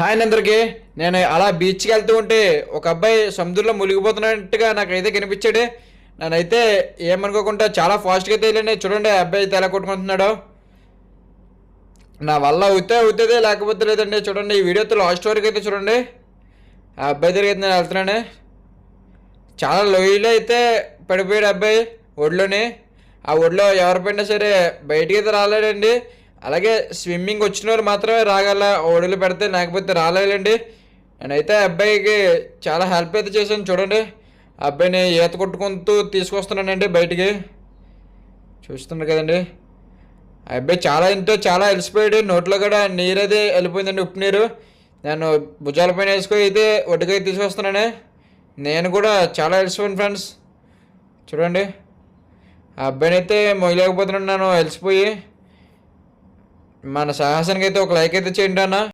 Hi అందరికీ నేను అలా బీచ్కి వెళ్తూ ఉంటే ఒక అబ్బాయి సముద్రంలో మునిగిపోతున్నట్టుగా నాకైతే కనిపించాడు. నన్నైతే ఏమనుకోకుండా చాలా ఫాస్ట్గా తేలిండి చూడండి ఆ అబ్బాయి అయితే ఎలా కొట్టుకుంటున్నాడు. నా వల్ల అవుతే అవుతుంది లేకపోతే లేదండి. చూడండి ఈ వీడియోతో లాస్ట్ వరకు అయితే చూడండి. ఆ అబ్బాయి దగ్గర అయితే నేను వెళ్తున్నాను. చాలా లోయలో అయితే పడిపోయాడు అబ్బాయి ఒడిలోని. ఆ ఒడిలో ఎవరు పడినా సరే బయటికి అయితే రాలేడండి. అలాగే స్విమ్మింగ్ వచ్చిన వాళ్ళు మాత్రమే రాగల ఒడిలో పెడితే లేకపోతే రాలేదండి నేనైతే ఆ అబ్బాయికి చాలా హెల్ప్ అయితే చేశాను చూడండి. ఆ అబ్బాయిని ఈత కొట్టుకుంటూ తీసుకొస్తున్నానండి బయటికి. చూస్తున్నారు కదండి. ఆ అబ్బాయి చాలా ఎంతో చాలా అలసిపోయాడు. నోట్లో కూడా నీరు అది వెళ్ళిపోయిందండి ఉప్పు నీరు. నేను భుజాల పైన వేసుకొని అయితే ఒడ్డుకై తీసుకొస్తున్నాను. నేను కూడా చాలా అలసిపోయాను ఫ్రెండ్స్. చూడండి. ఆ అబ్బాయిని అయితే మొయ్యలేకపోతున్నాను నేను అలసిపోయి. మన సాహసానికి అయితే ఒక లైక్ అయితే చేయండి అన్న.